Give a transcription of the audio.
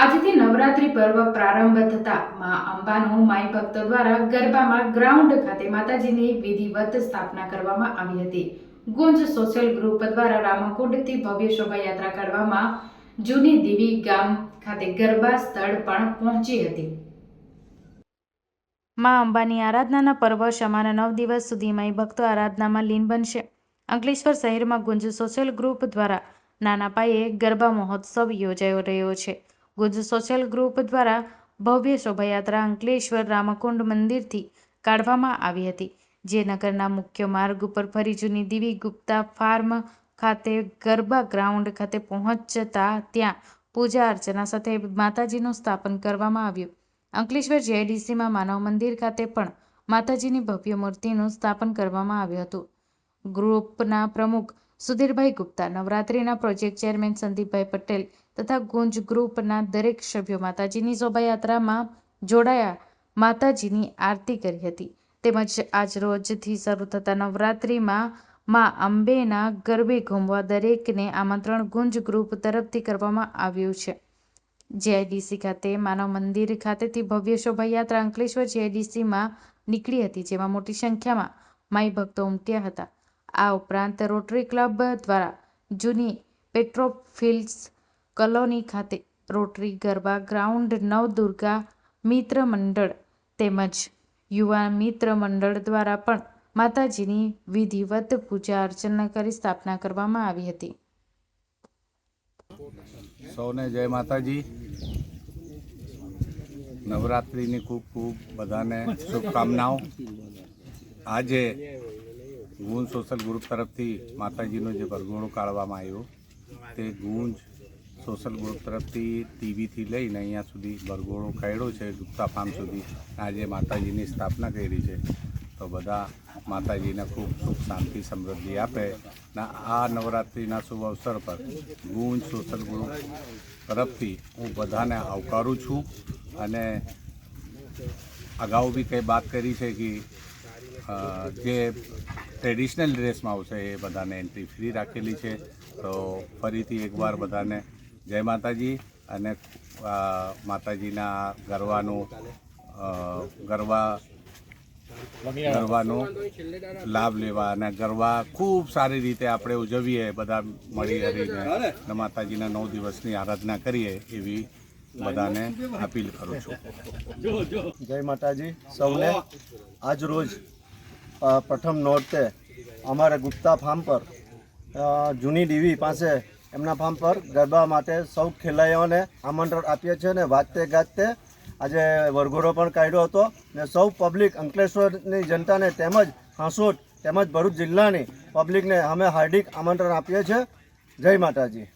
આજથી નવરાત્રી પર્વ પ્રારંભ થતા મા અંબાનો માઈ ભક્તો દ્વારા ગરબામાં ગ્રાઉન્ડ ખાતે માતાજીની વિધિવત સ્થાપના કરવામાં આવી હતી. ગુંજ સોશિયલ ગ્રુપ દ્વારા રામકુંડથી ભવ્ય શોભાયાત્રા કાઢવામાં જૂની દેવી ગામ ખાતે ગરબા સ્થળ પણ પહોંચી હતી. મા અંબાની આરાધનાના પર્વ સમાના નવ દિવસ સુધી માઈ ભક્તો આરાધનામાં લીન બનશે. અંકલેશ્વર શહેરમાં ગુંજ સોશિયલ ગ્રુપ દ્વારા નાના પાયે ગરબા મહોત્સવ યોજાયો રહ્યો છે. ગુંજ સોશિયલ ગ્રુપ દ્વારા ભવ્ય શોભાયાત્રા અંકલેશ્વર રામકુંડ મંદિરથી કાઢવામાં આવી હતી, જે નગરના મુખ્ય માર્ગ ઉપર ફરી જૂની દીવી ગુપ્તા ફાર્મ ખાતે ગરબા ગ્રાઉન્ડ ખાતે પહોંચતા ત્યાં પૂજા અર્ચના સાથે માતાજીનું સ્થાપન કરવામાં આવ્યું. અંકલેશ્વર જેઆઈડીસીમાં માનવ મંદિર ખાતે પણ માતાજીની ભવ્ય મૂર્તિનું સ્થાપન કરવામાં આવ્યું હતું. ગ્રુપના પ્રમુખ સુધીરભાઈ ગુપ્તા, નવરાત્રિના પ્રોજેક્ટ ચેરમેન સંદીપભાઈ પટેલ તથા ગુંજ ગ્રુપના દરેક સભ્યો માતાજીની શોભાયાત્રામાં જોડાયા માતાજીની આરતી કરી હતી. તેમજ આજ રોજથી શરૂ થતા નવરાત્રિમાં મા અંબેના ગરબે ઘૂમવા દરેકને આમંત્રણ ગુંજ ગ્રુપ તરફથી કરવામાં આવ્યું છે. જેઆઈડીસી ખાતે માનવ મંદિર ખાતેથી ભવ્ય શોભાયાત્રા અંકલેશ્વર જેઆઈડીસીમાં નીકળી હતી, જેમાં મોટી સંખ્યામાં માઈ ભક્તો ઉમટ્યા હતા. આ ઉપરાંત રોટરી ક્લબ દ્વારા જૂની પેટ્રોફિલ્ડ્સ કોલોની ખાતે રોટરી ગરબા ગ્રાઉન્ડ નવદુર્ગા મિત્ર મંડળ તેમજ યુવા મિત્ર મંડળ દ્વારા પણ માતાજીની વિધિવત પૂજા અર્ચના કરી સ્થાપના કરવામાં આવી હતી. સૌને જય માતાજી. નવરાત્રિની ખૂબ ખૂબ બધાને શુભકામનાઓ. આજે ગુંજ સોશિયલ ગ્રુપ તરફથી માતાજીનો જે વરઘોડો કાઢવામાં આવ્યો, તે ગુંજ સોશિયલ ગ્રુપ તરફથી ટીવીથી લઈને અહીંયા સુધી વરઘોડો કાઢ્યો છે, ગુપ્તા ફાર્મ સુધી. આજે માતાજીની સ્થાપના કરી છે. તો બધા માતાજીને ખૂબ સુખ, શાંતિ, સમૃદ્ધિ આપે. ને, આ નવરાત્રિના શુભ અવસર પર ગુંજ સોશિયલ ગ્રુપ તરફથી હું બધાને આવકારું છું. અને અગાઉ બી કંઈ વાત કરી છે કે જે ટ્રેડિશનલ ડ્રેસમાં આવશે એ બધાને એન્ટ્રી ફ્રી રાખેલી છે. તો ફરીથી એકવાર બધાને જય માતાજી અને માતાજીના ગરબાનું ગરબા, ગરબાનો લાભ લેવા અને ગરબા ખૂબ સારી રીતે આપણે ઉજવીએ, બધા મળી હરીને અને માતાજીના નવ દિવસની આરાધના કરીએ એવી બધાને અપીલ કરું છું. જય માતાજી, સૌને આજ રોજ પ્રથમ નોરતે અમારે ગુપ્તા ફાર્મ પર જૂની ડીવી પાસે એમના ફાર્મ પર ગરબા માટે સૌ ખેલાડીઓને આમંત્રણ આપીએ છીએ ને વાજતે ગાજતે આજે વરઘોડો પણ કાઢ્યો હતો ને સૌ પબ્લિક અંકલેશ્વરની જનતાને તેમજ હાંસોટ તેમજ ભરૂચ જિલ્લાની પબ્લિકને અમે હાર્દિક આમંત્રણ આપીએ છીએ. જય માતાજી.